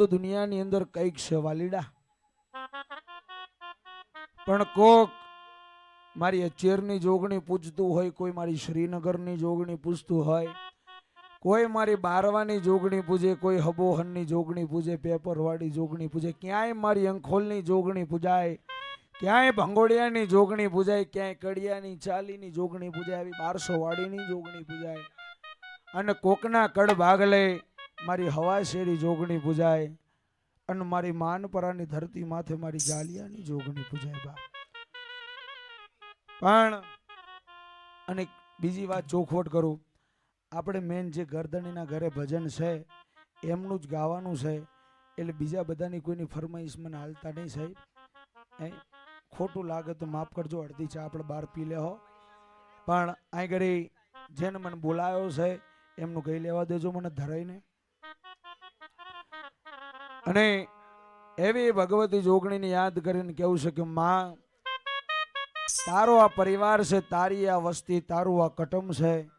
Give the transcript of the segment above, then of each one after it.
તો દુનિયાની અંદર કંઈક છે, વાલીડા. પણ કોક મારી અચેરની જોગણી પૂછતું હોય, કોઈ મારી શ્રીનગરની જોગણી પૂછતું હોય, કોઈ મારી બારવાની જોગણી પૂજે, કોઈ હબોહનની જોગણી પૂજે, પેપરવાળી જોગણી પૂજે, ક્યાંય મારી અંખોલની જોગણી પૂજાય, ક્યાંય ભંગોડિયાની જોગણી પૂજાય, ક્યાંય કડિયાની ચાલીની જોગણી પૂજાય, આવી બારસો વાડીની જોગણી પૂજાય. અને કોકના કડ ભાગલે મારી હવા શેરી જોગણી પૂજાય અને મારી માનપરાની ધરતી માથે મારી જાલિયાની જોગણી પૂજાય બા પણ અને બીજી વાત ચોખવટ કરું. આપણે મેન જે ગરદણીના ઘરે ભજન છે, એમનું જ ગાવાનું છે, એટલે બીજા બધાની કોઈની ફરમાઈશ મને હાલતા નહીં સાહેબ. એ ખોટું લાગે તો માફ કરજો, અડધી ચા આપણે બહાર પી લેહો પણ અહીં ઘડી જેને મને બોલાયો છે, એમનું કહી લેવા દેજો, મને ધરાઈને. અને એવી ભગવતી જોગણીને યાદ કરીને કેવું છે કે, માં, તારો આ પરિવાર છે, તારી આ વસ્તી, તારું આ કટમ છે.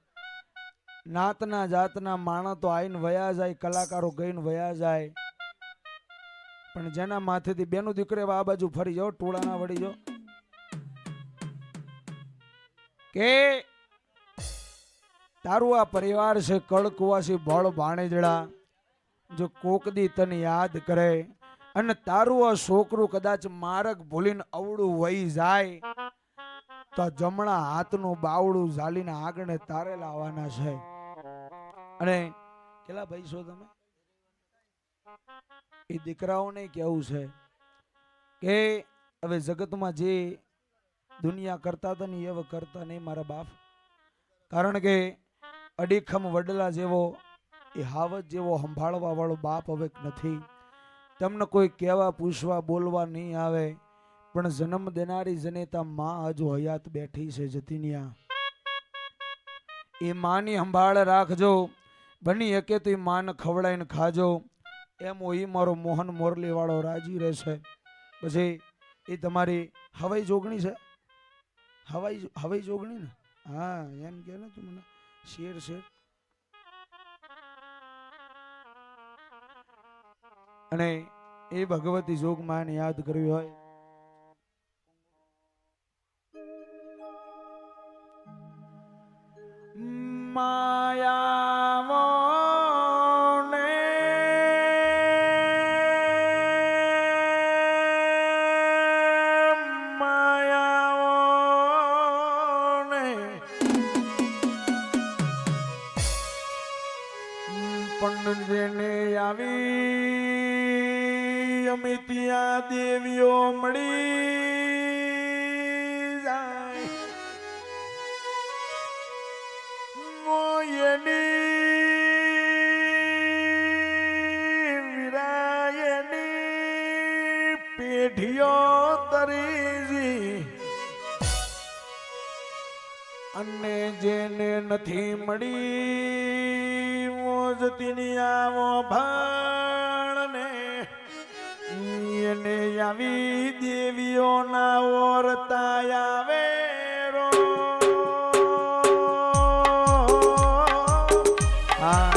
નાતના જાતના માણસ તો આઈને વયા જાય, કલાકારો ગઈને વયા જાય. પણ જેના માથેથી બેનું દીકરે આ બાજુ ફરી જાઓ, ટોળાના વળી જાઓ. કે તારું આ પરિવાર છે કળકુવાસી ભળ, ભાણેજડા. જો કોકદી તને યાદ કરે અને તારું આ છોકરું કદાચ માર્ગ ભૂલીને અવળું વહી જાય, તો જમણા હાથનું બાવડું ઝાલીને આગળ તારે લાવવાના છે. અને કેટલા ભાઈ છો તમે? એ દીકરાઓને કેવું છે કે હવે જગતમાં જે દુનિયા કરતા હતા ને એ કરતા નહીં મારા બાપ. કારણ કે અડીખમ વડલા જેવો એ હાવત જેવો સંભાળવા વાળો બાપ હવે નથી. તમને કોઈ કહેવા, પૂછવા, બોલવા નહીં આવે. પણ જન્મ દેનારી જનેતા માં હજુ હયાત બેઠી છે જતીનિયા. એ માની સંભાળ રાખજો. બની શકે તો એ માન ખવડાવીને ખાજો. એમ એ મારો મોહન મોરલી વાળો રાજી રહેશે. પછી એ તમારી હવાઈ જોગણી છે? હવાઈ હવાઈ જોગણી ને? હા, એમ કે ને તું મને, શેર શેર. અને એ ભગવતી જોગમાં યાદ કરવી હોય. માયા માયાવોને પણ જેને આવી અમે ત્યાં દેવીઓ મળી જાય. મોયની વિરાયની પેઢીઓ તરીજી. અને જેને નથી મળી મોજતીની આવો ભાણને આવી દેવીઓના ઓરતા આવે રો હા.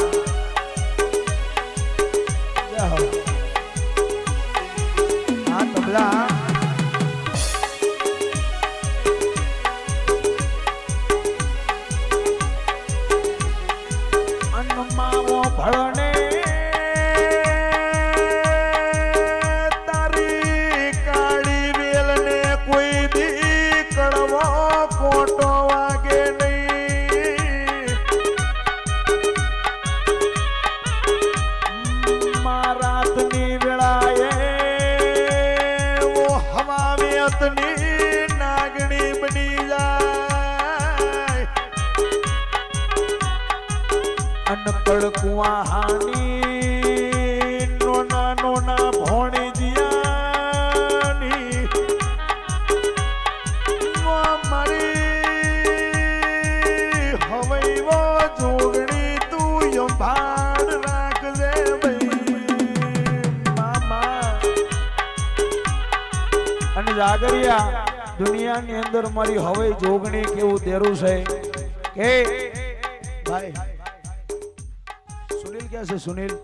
જાગરિયા દુનિયાની અંદર મારી હવે જોગણી કેવું તેરું છે? કે? ભાઈ, સુનિલ ક્યાં છે સુનિલ?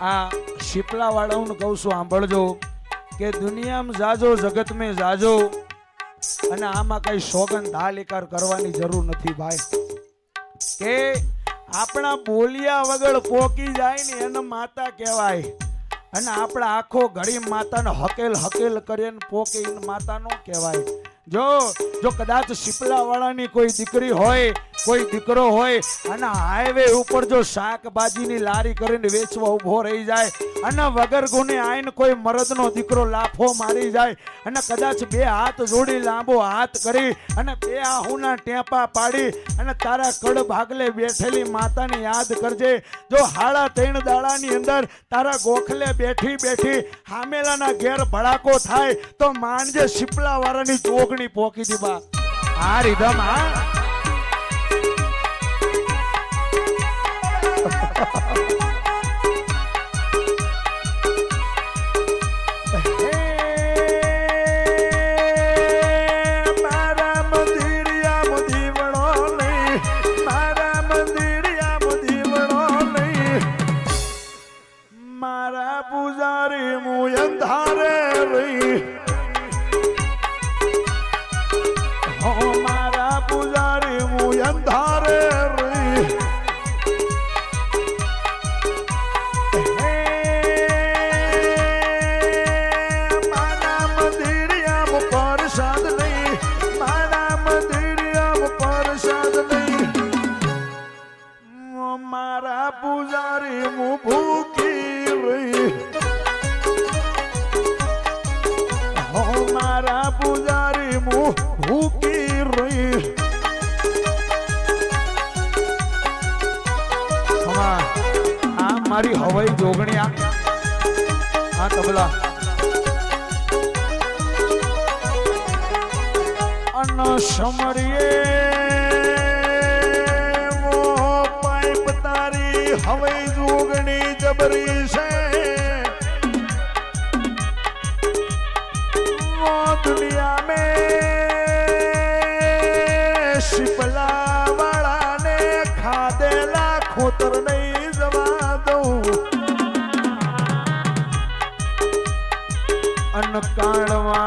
આ શીપલા વાળાઓને કહું છું, સાંભળજો. કે દુનિયામાં જાજો જગત મેં જાજો. અને આમાં કઈ સોગંદ હાલિકાર કરવાની જરૂર નથી ભાઈ. કે આપણા બોલિયા વગર પોકી જાય ને એને માતા કહેવાય. અને આપણા આખો ઘડી માતાને હકેલ હકેલ કરીને પોકે માતાનું કહેવાય. જો જો કદાચ શીપલા વાળાની કોઈ દીકરી હોય, કોઈ દીકરો હોય, અને હાઈવે ઉપર જો શાકભાજીની લારી કરીને વેચવા ઊભો રહી જાય, અને વગર ગુને આઈને કોઈ મરદનો દીકરો લાફો મારી જાય, અને કદાચ બે હાથ જોડી લાંબો હાથ કરી, અને બે આહુના ટેપા પાડી, અને તારા કડ ભાગલે બેઠેલી માતાને યાદ કરજે, જો હાડા ત્રણ દાડાની અંદર તારા ગોખલે બેઠી બેઠી હામેલાના ઘેર ભડાકો થાય, તો માનજે શીપલા વાળાની ચોગણી પોકી દી બા. આ રીધમ હા? મારા પૂજારી હું અંધારે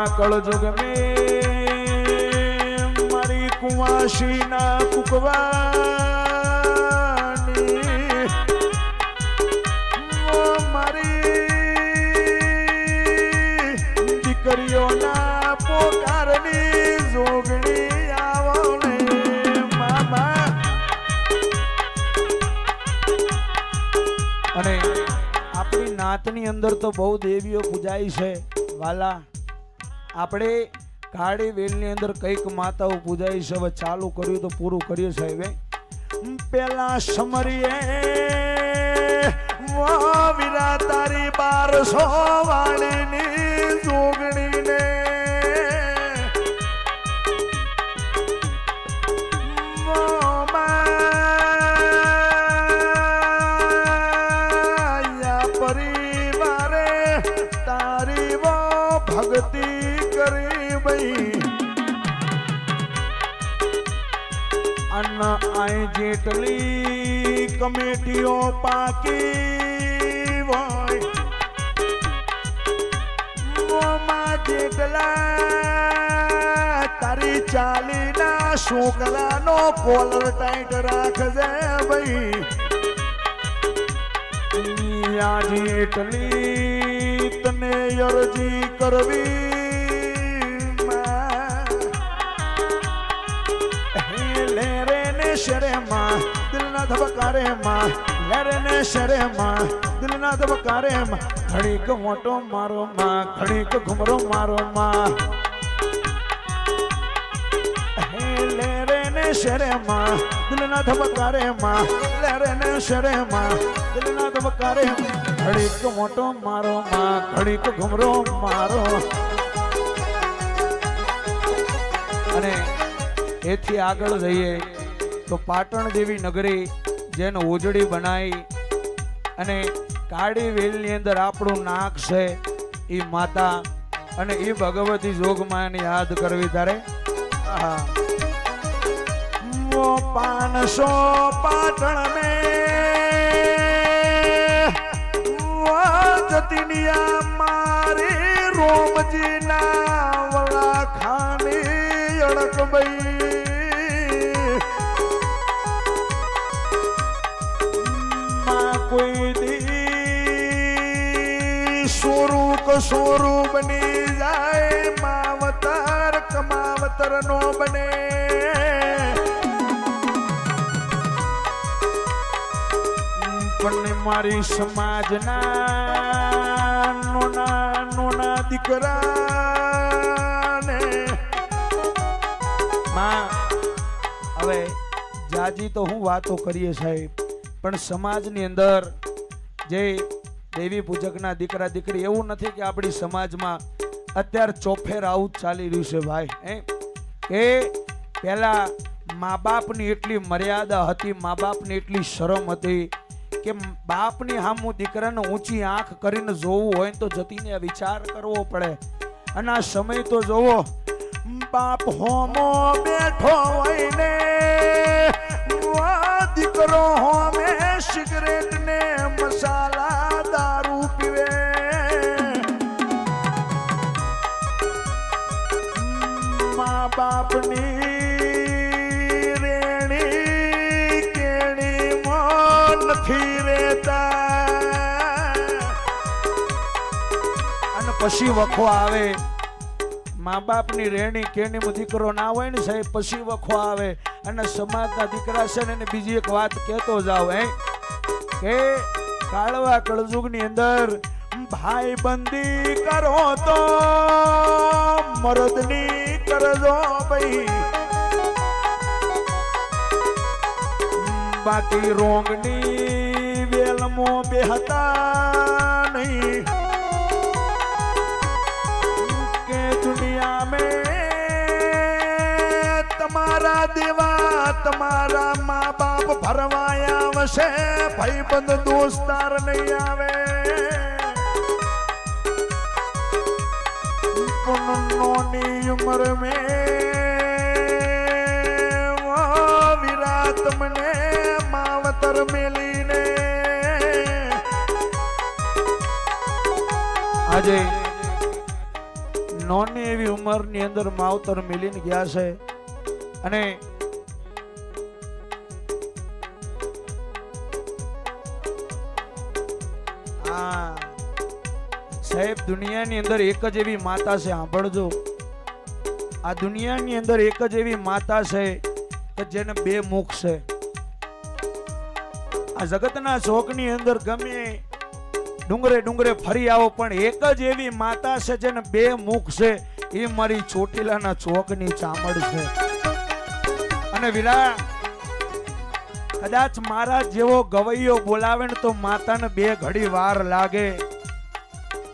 કળજુગ મે મારી કુવાશીના કુકવાની મારી જોગણી આવો મામા. અને આપણી નાતની અંદર તો બહુ દેવીઓ પૂજાય છે, વાલા. આપણે કાળી વેલની અંદર કંઈક માતાઓ પૂજાઈ છે, હવે ચાલુ કર્યું તો પૂરું કર્યું છે પેલા સમરીએ મહાવીરા વીરા તારી બારસો વાળીની જોગણીને આય જેટલી કમેટીઓ પાકી હોય. જેટલા તારી ચાલીના છોકરાનો કોલર ટાઈટ રાખજે ભાઈ. આજે એટલી તને અરજી કરવી શરે માં દિલના ધબકારે માં લે રે ને શરે માં દિલના ધબકારે માં મોટો મારો માં, ઘડીક ઘુમરો મારો માં. હે લે રે ને શરે માં દિલના ધબકારે માં લે ને શરે દિલના ધબકારે ઘડીક મોટો મારો માં, ઘડીક ઘુમરો મારો. અને એથી આગળ જઈએ. તો પાટણ દેવી નગરી જેનો ઉજળી બનાવી અને કાળી વેલની અંદર આપણું નાક છે એ માતા અને એ ભગવતી જોગમાં યાદ કરવી તારે. પાંચસો પાટણ મેં. જતિનિયા મારી રોમજીના વળા ખાની અડકબઈ સોરું ની જાય, માવતર કમાવતર નો બને. પણ મારી સમાજના નોના નોના દીકરાને માં, હવે જાજી તો હું વાતો કરીએ સાહેબ, પણ સમાજની અંદર જે દેવી પૂજકના દીકરા દીકરી, એવું નથી કે આપણી સમાજમાં અત્યારે ચોફેર આવું ચાલી રહ્યું છે ભાઈ એ પહેલા મા બાપની એટલી મર્યાદા હતી, મા બાપની એટલી શરમ હતી કે બાપની હામું દીકરાને ઊંચી આંખ કરીને જોવું હોય તો જતીને વિચાર કરવો પડે. અને આ સમય તો જોવો, બાપ હોમો બેઠો હોય ને દીકરો હોમે સિગરેટ ને મસાલા બાપની રેણી કેણી માં નથી રહેતા. અને પછી વખો આવે, મા બાપની રેણી કેણીમાં દીકરો ના હોય ને સાહેબ, પછી વખો આવે. અને સમાજના દીકરા છે ને બીજી એક વાત કહેતો જાવ હે. કે કાળવા કળજુગની અંદર ભાઈ બંદી કરો તો મરદની કરજો ભાઈ બાકી રોંગની વેલમો બેહતા નહીં કે દુનિયા મેં તમારા દેવા તમારા મા બાપ ભરવાયા આવશે ભાઈ બંધ દોસ્તાર નહીં આવે નોની ઉંમર મેં વો વિરાટ મને માવતર મેલીને. આજે નોની એવી ઉંમરની અંદર માવતર મિલીને ગયા છે. અને દુનિયાની અંદર એક જ એવી માતા છે, સાંભળજો. આ દુનિયાની અંદર એક જ એવી માતા છે કે જેને બે મુખ છે. આ જગતના શોકની અંદર ગમે ડુંગરે ડુંગરે ફરી આવો, પણ એક જ એવી માતા છે જેને બે મુખ છે. એ મારી ચોટીલાના ચોકની ચામડ છે. અને વિરા, કદાચ મારા જેવો ગવૈયો બોલાવે ને તો માતાને બે ઘડી વાર લાગે.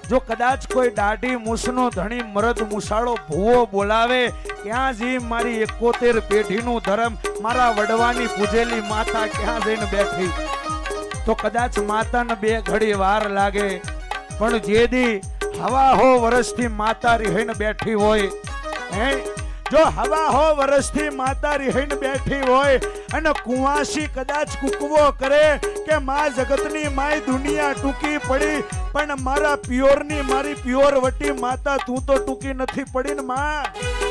જો કદાચ કોઈ દાઢી મૂસનો ધણી મરદ મુસાળો ભૂવો બોલાવે, ક્યાં જી મારી એકોતેર પેઢીનું ધર્મ? મારા વડવાની પૂજેલી માતા ક્યાં જઈને બેઠી? તો કદાચ માતાને બે ઘડી વાર લાગે, પણ જે દી હવા હો વર્ષથી માતા રીહીને બેઠી હોય, હે? જો હવા હો વર્ષથી માતા રીહીને બેઠી હોય અને કુવાસી કદાચ કુકવો કરે કે મા જગતની માય દુનિયા ટૂંકી પડી, પણ મારા પ્યોરની મારી પ્યોર વટી માતા તું તો ટૂંકી નથી પડી ને માં.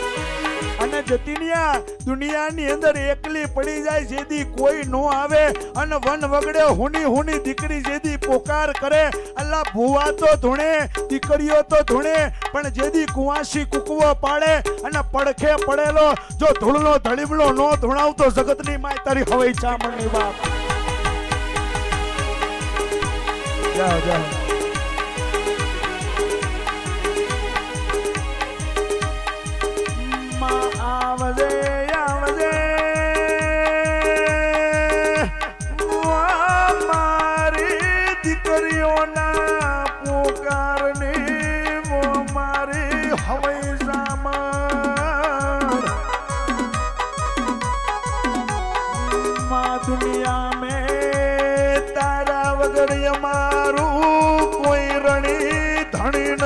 અને જતીનિયા, દુનિયાની અંદર એકલી પડી જાય જેદી કોઈ નો આવે અને વન વગડે હુની હુની દીકરી જેદી પોકાર કરે. અલ્લા ભુવા તો ધૂણે, દીકરીઓ તો ધૂણે, પણ જેદી કુવાસી કુકવો પાડે અને પડખે પડેલો, જો ધૂળનો ધડીબલો નો ધૂણાવતો જગતની માય તારી હવે ચામણની વાત. જાઓ જાઓ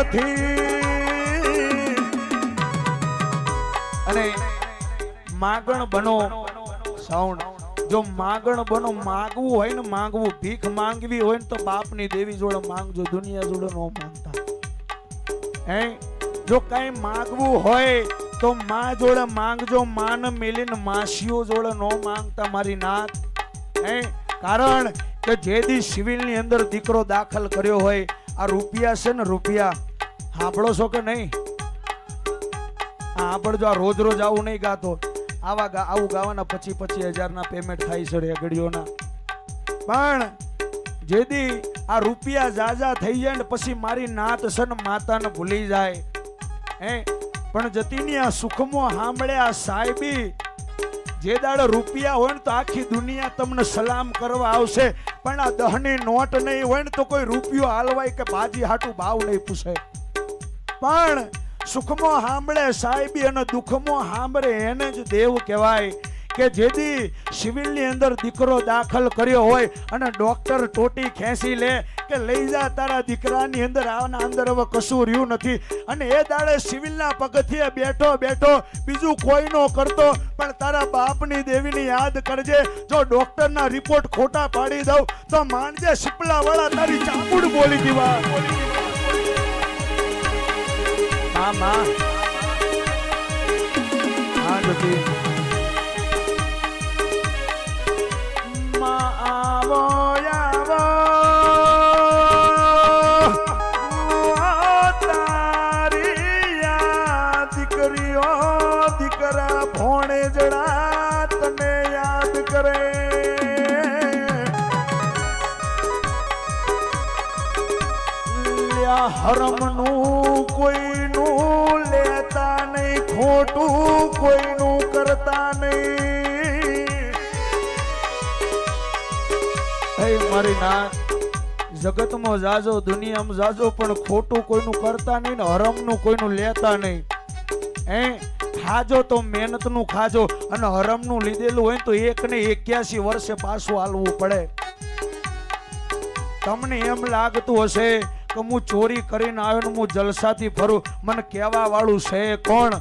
નથી. અને માગણ બનો સાઉન્ડ. જો માગણ બનો, માગવું હોય ને માગવું. ભીખ માંગવી હોય ને તો બાપની દેવી જોડે માંગજો, દુનિયા જોડે નો માંગતા. હે? જો કઈ માંગવું હોય તો માં જોડે માંગજો, માન મેલીને માસીઓ જોડે નો માંગતા મારી નાથ હે? કારણ કે જે દી સિવિલની અંદર દીકરો દાખલ કર્યો હોય, આ રૂપિયા છે ને રૂપિયા. સાંભળો છો કે નહીં? આપણે જો આ રોજ રોજ આવું નહીં ગાતો. આવા આવું ગાવાના પછી પછી હજારના પેમેન્ટ થાય છે રેગડીઓના. પણ જેદી આ રૂપિયા જાજા થઈ જાય ને પછી મારી નાત સન માતાને ભૂલી જાય. હે? પણ જતીની આ સુખમો સાંભળે આ સાહેબી, જે દાડે રૂપિયા હોય ને તો આખી દુનિયા તમને સલામ કરવા આવશે. પણ આ દહની નોટ નહીં હોય ને તો કોઈ રૂપિયો હાલવાય કે ભાજી હાટું ભાવ નહીં પૂછે. પણ સુખમાં સાંભળે સાહેબી અને દુઃખમાં સાંભળે એને જ દેવ કહેવાય કે જેથી સિવિલની અંદર દીકરો દાખલ કર્યો હોય અને ડોક્ટર ટોટી ખેંચી લે કે લઈ જા તારા દીકરાની અંદર, આના અંદર હવે કશું રહ્યું નથી. અને એ દાડે સિવિલના પગથિયે બેઠો બેઠો, બીજું કોઈ નો કરતો, પણ તારા બાપની દેવીની યાદ કરજે, જો ડોક્ટરના રિપોર્ટ ખોટા પાડી દઉં, તો માનજે સિપલાવાળા વાળા તારી ચામુડ બોલી દીવા. બોલી માં તને યાદ કરે. લ્યા હરમનું નહીં ખોટું કોઈનું કરતા નહીં. મારી નાથ જગતમાં જાજો, દુનિયામાં જાજો, પણ ખોટું કોઈનું કરતા નહીં ને હરમનું કોઈનું લેતા નહીં. હે, ખાજો તો મહેનતનું ખાજો અને હરમનું લીધેલું હોય તો એક ને એક્યાસી વર્ષે પાછું હાલવું પડે. તમને એમ લાગતું હશે કે હું ચોરી કરીને આવ્યો હું જલસાથી ફરું, મને કહેવા વાળું છે કોણ?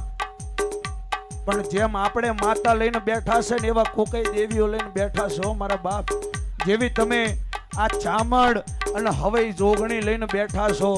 પણ જેમ આપણે માતા લઈને બેઠા છે ને એવા કોકઈ દેવીઓ લઈને બેઠા છો મારા બાપ, જેવી તમે આ ચામડ અને હવાઈ જોગણી લઈને બેઠા છો,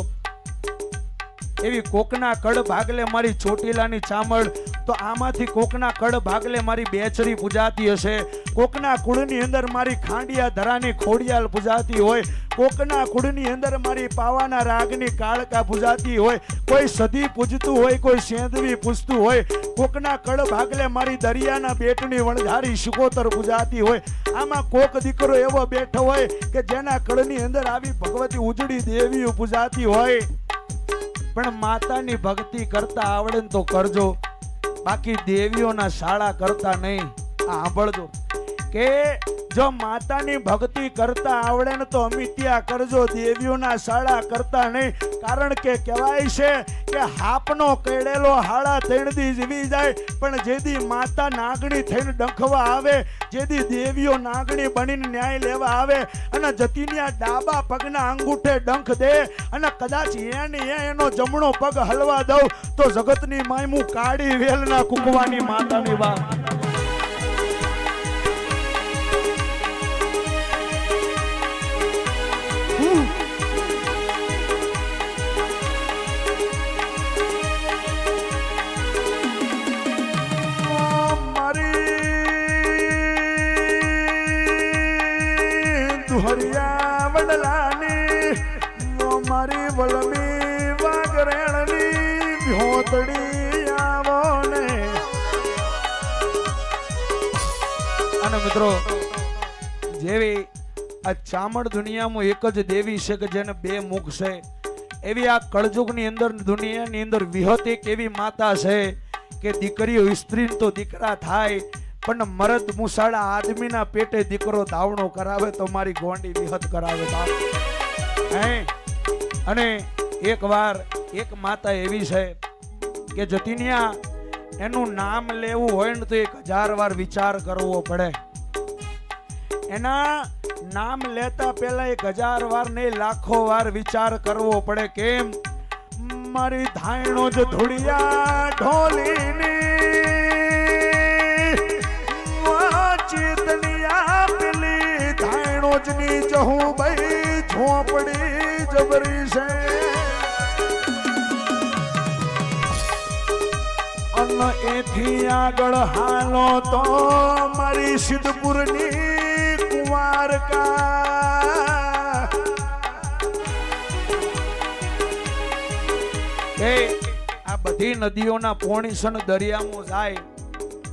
એવી કોકના કડ ભાગલે મારી ચોટીલાની ચામડ તો આમાંથી કોકના કડ ભાગલે મારી બેચરી પૂજાતી હશે. કોકના કુળની અંદર મારી ખાંડિયા ધરાની ખોડિયાલ પૂજાતી હોય કોકના કુળની અંદર મારી પાવાના રાગની કાળકા પૂજાતી હોય, કોઈ સધી પૂજતું હોય, કોઈ સેંધવી પૂજતું હોય, કોકના કળ ભાગલે મારી દરિયાના બેટની વણઝારી શિકોતર પૂજાતી હોય. આમાં કોક દીકરો એવો બેઠો હોય કે જેના કળની અંદર આવી ભગવતી ઉજળી દેવીઓ પૂજાતી હોય. પણ માતાની ભક્તિ કરતા આવડે તો કરજો. બાકી દેવીઓના શાળા કરતા નહીં, આ સાંભળજો. કે જો માતાની ભક્તિ કરતા આવડે ને તો અમિત્યા કરજો, દેવીઓના શાળા કરતા નહીં. કારણ કે કહેવાય છે કે હાપનો કેળેલો હાળા તેણદી જીવી જાય, પણ જેદી માતા નાગણી થઈને ડંખવા આવે, જેદી દેવીઓ નાગણી બનીને ન્યાય લેવા આવે, અને જતીનિયા ડાબા પગના અંગૂઠે ડંખ દે, અને કદાચ એને એનો જમણો પગ હલવા દઉં, તો જગતની માયમું કાળી વેલના કૂકવાની માતાની વાત. ભ્યોતડી આવો ને. અને મિત્રો, જેવી આ ચામડ દુનિયામાં એક જ દેવી છે કે જેને બે મુખ છે, એવી આ કળજુગની અંદર દુનિયાની અંદર વિહત એક એવી માતા છે કે દીકરીઓ સ્ત્રી તો દીકરા થાય, પણ મરદ મુસાળા આદમીના પેટે દીકરો ધાવણો કરાવે તો મારી ગોંડી વિહત કરાવે બાપ. હે? અને એક વાર એક માતા એવી છે કે જતીનિયા, એનું નામ લેવું હોય ને તો એક હજાર વાર વિચાર કરવો પડે. એના નામ લેતા પહેલા એક હજાર વાર નહીં લાખો વાર વિચાર કરવો પડે કેમ? મારી ધાયણો જ ધૂળિયા ઢોલીની ચેતનિયા ધાયણો જ ની જહું ભાઈ ઝોપડી જબરી છે. એથી આગળ હાલો તો મારી સિદ્ધપુરની કુંવારકા. કે આ બધી નદીઓના પોણી છે દરિયામાં જાય.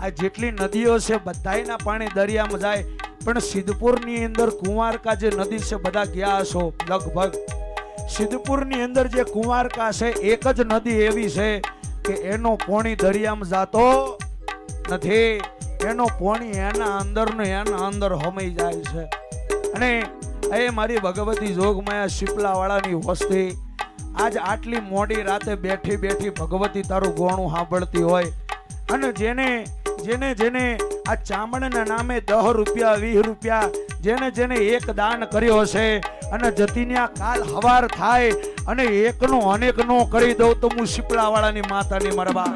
આ જેટલી નદીઓ છે બધાયના પાણી દરિયામાં જાય. પણ સિદ્ધપુરની અંદર કુંવારકા જે નદી છે બધા ગયા છો લગભગ. સિદ્ધપુરની અંદર જે કુંવારકા છે, એક જ નદી એવી છે કે એનો પોણી દરિયામાં જાતો નથી. એનો પોણી એના અંદરનો, એના અંદર હમાઈ જાય છે. અને એ મારી ભગવતી જોગમાયા શીપલાવાળાની વસ્તી. આજ આટલી મોડી રાતે બેઠી બેઠી ભગવતી તારું ગોણું સાંભળતી હોય. અને જેને જેને જેને આ ચામડના નામે દહ રૂપિયા, વીસ રૂપિયા, જેને જેને એક દાન કર્યો છે અને જતીન્યા કાલ હવાર થાય અને એકનો અનેકનો કરી દઉં તો હું શીપડાવાળાની માતાની મરબા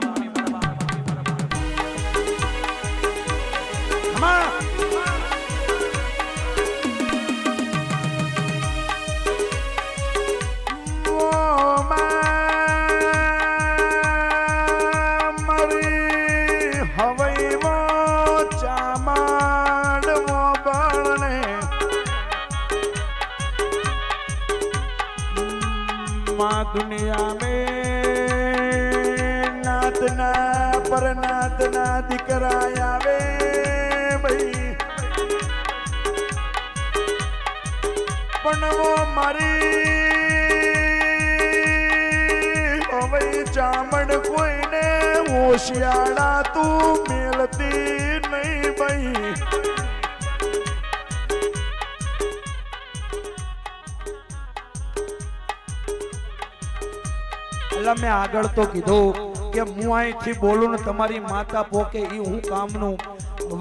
મેં આગળ તો કીધું કે હું અહીંથી બોલું ને તમારી માતા પોકે એ હું કામનું.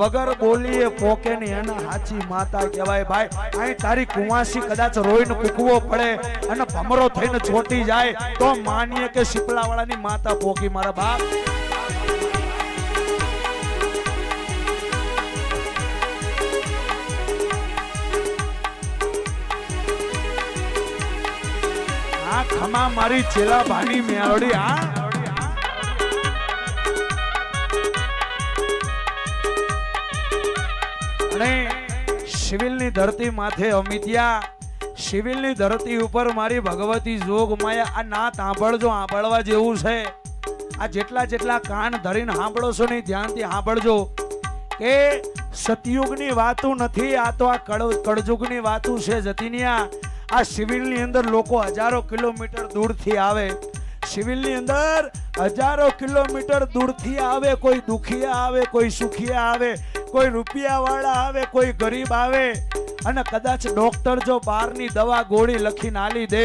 વગર બોલીએ પોકે ને એના હાચી માતા કહેવાય. ભાઈ, અહીં તારી કુવાસી કદાચ રોઈને કૂકવો પડે અને ભમરો થઈને છોટી જાય, તો માનીએ કે શીપલાવાળાની માતા પોકી મારા બાપ. આ ખમા મારી ચેલા ભાની મેળડી આ અને શિવિલની ધરતી માથે અમિત્યા, શિવિલની ધરતી ઉપર મારી ભગવતી જોગ માયા, આ ના સાંભળજો, સાંભળવા જેવું છે. આ જેટલા જેટલા કાન ધરીને સાંભળો છો ને, ધ્યાનથી સાંભળજો કે સતયુગની વાતું નથી, આ તો આ કળ, કળજુગની વાતું છે, જતીનિયા. આ સિવિલની અંદર લોકો હજારો કિલોમીટર દૂરથી આવે. સિવિલની અંદર હજારો કિલોમીટર દૂરથી આવે, કોઈ દુખિયા આવે, કોઈ સુખિયા આવે, કોઈ રૂપિયાવાળા આવે, કોઈ ગરીબ આવે. અને કદાચ ડોક્ટર જો બહારની દવા ગોળી લખીને આલી દે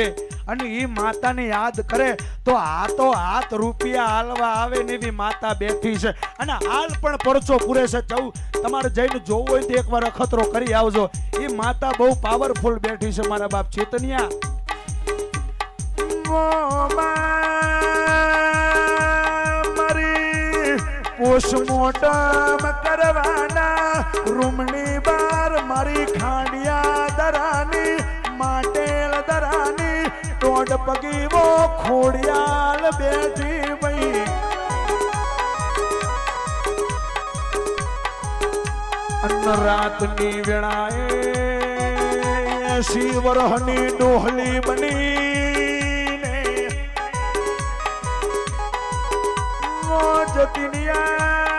અને એ માતાને યાદ કરે તો આ તો હાથ રૂપિયા હાલવા આવે ને એવી માતા બેઠી છે. અને હાલ પણ પરચો પૂરે છે. જવું, તમારે જઈને જોવું હોય તો એકવાર અખતરો કરી આવજો. એ માતા બહુ પાવરફુલ બેઠી છે મારા બાપ ચેતનિયા. મારી પોસ્ટમોર્ટમ કરવાના રૂમની બાર મારી ખાંડિયા દરાની, માટેલ દરાની દોઢ પગીવો ખોડિયાલ બેઠી ભાઈ અન્ન રાતની વેળાએ શિવરહની વરહની ડોહલી બનીને જતીનિયા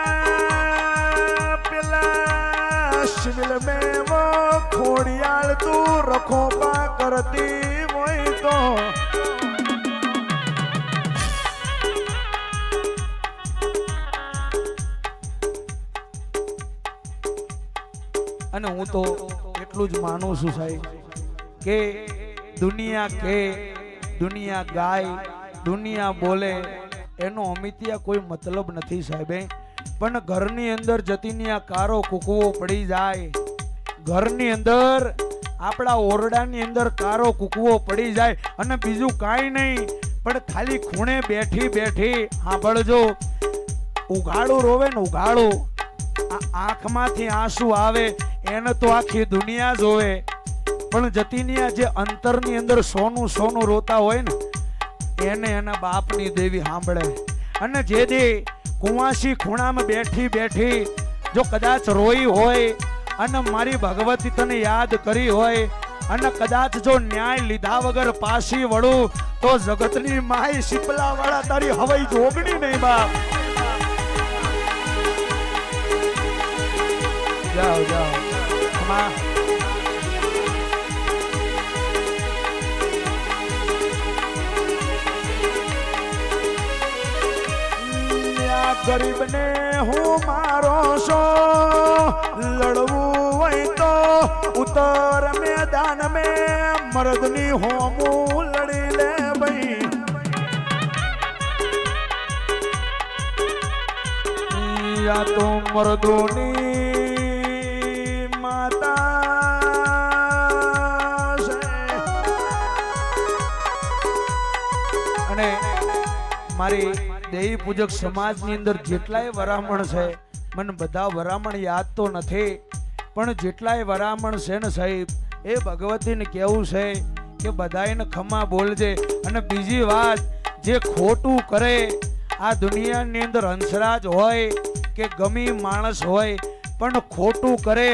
પેલા શિવલ મેં ખોડિયાળ તું રખો પા કરતી. તો અને હું તો એટલું જ માનું છું સાહેબ કે દુનિયા કે, દુનિયા ગાય, દુનિયા બોલે, એનો અમિતિયા કોઈ મતલબ નથી સાહેબે. પણ ઘરની અંદર જતીની આ કારો કૂકવો પડી જાય. ઘરની અંદર આપણા ઓરડાની અંદર કારો કૂકવો પડી જાય અને બીજું કાંઈ નહીં. પણ ખાલી ખૂણે બેઠી બેઠી સાંભળજો. ઉઘાડું રોવે ને ઉઘાડું. આ આંખમાંથી આંસુ આવે, એને તો આખી દુનિયા જોવે. પણ જતીનિયા જે અંતરની અંદર સોનું સોનું રોતા હોય ને, એને એના બાપની દેવી સાંભળે. અને જે દે કુંવાસી ખૂણામાં બેઠી બેઠી જો કદાચ રોઈ હોય અને મારી ભગવતી તને યાદ કરી હોય અને કદાચ જો ન્યાય લીધા વગર પાછી વળું, તો જગતની માય શીપલા વાળા તારી હવાઈ જોગણી નહીં, બાપ. જાઓ જાઓ. ગરીબને હું મારો છો, લડવું ઉત્તર મેદાન મે મર્દની હોમું લડી લે ભાઈ. યા તો મરદોની માતા અને મારી દેવી પૂજક સમાજની અંદર જેટલાય વરામણ છે, મને બધા વરામણ યાદ તો નથી. પણ જેટલાય વરામણ છે ને સાહેબ, એ ભગવતીને કેવું છે કે બધાને ખમા બોલજે. અને બીજી વાત, જે ખોટું કરે, આ દુનિયાની અંદર હંસરાજ હોય કે ગમી માણસ હોય, પણ ખોટું કરે,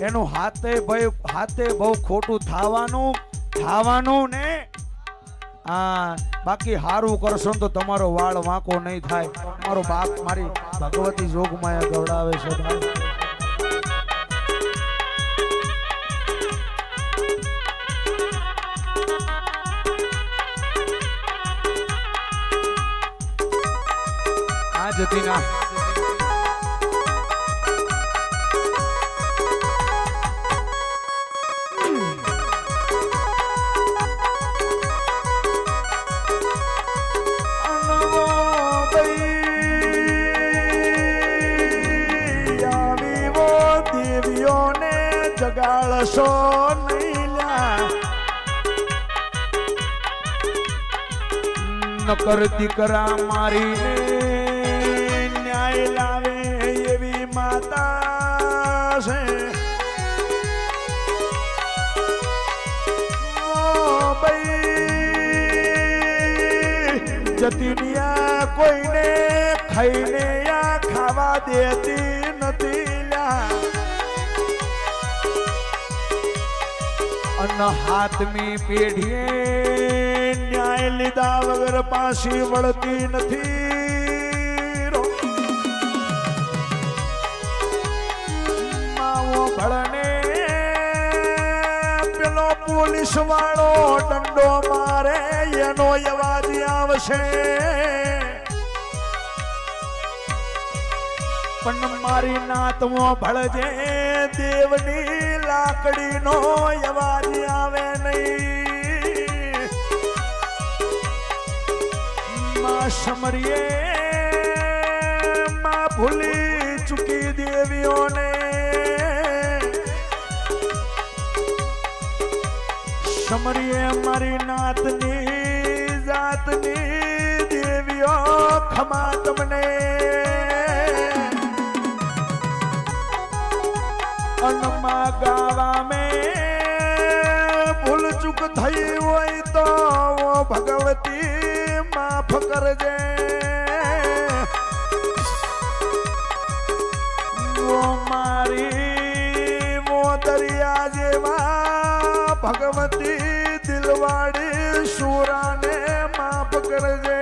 એનું હાથે ભાઈ હાથે બહુ ખોટું થવાનું થવાનું ને હા બાકી સારું કરશો તો તમારો વાળ વાંકો નહીં થાય. મારો બાપ મારી ભગવતી જોગમાયા ગવડાવે છે. જતી ના જગાડશો નકર દીકરા મારીને જતીનિયા કોઈને ખાઈને ખાવા દેતી નથી અને હાથમી પેઢીએ ન્યાય લીધા વગર પાછી વળતી નથી માવો ભળને પોલીસ વાળો દંડો મારે, એનો અવાજ આવશે. પણ મારી નાતમો ભળજે, દેવની લાકડીનો અવાજ આવે નહીં. માં સમરીએ, માં ભૂલી ચૂકી દેવીઓને સમરીએ મારી નાતની જાતની દેવીઓ ખમા તમને અનમાં ગાવા મેં ભૂલ ચૂક થઈ હોય તો ઓ ભગવતી માફ કરજે ઓ મારી મો દરિયા જેવા ભગવતી દિલવાડી સુરાને માફ કરજે.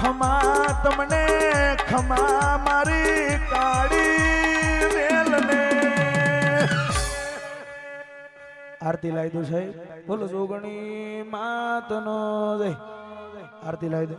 ખમા, તમને ખમા મારી કાળી રેલને આરતી લાવી દો સાહેબ. બોલો, જોગણી માતનો જય. આરતી લાવી દો.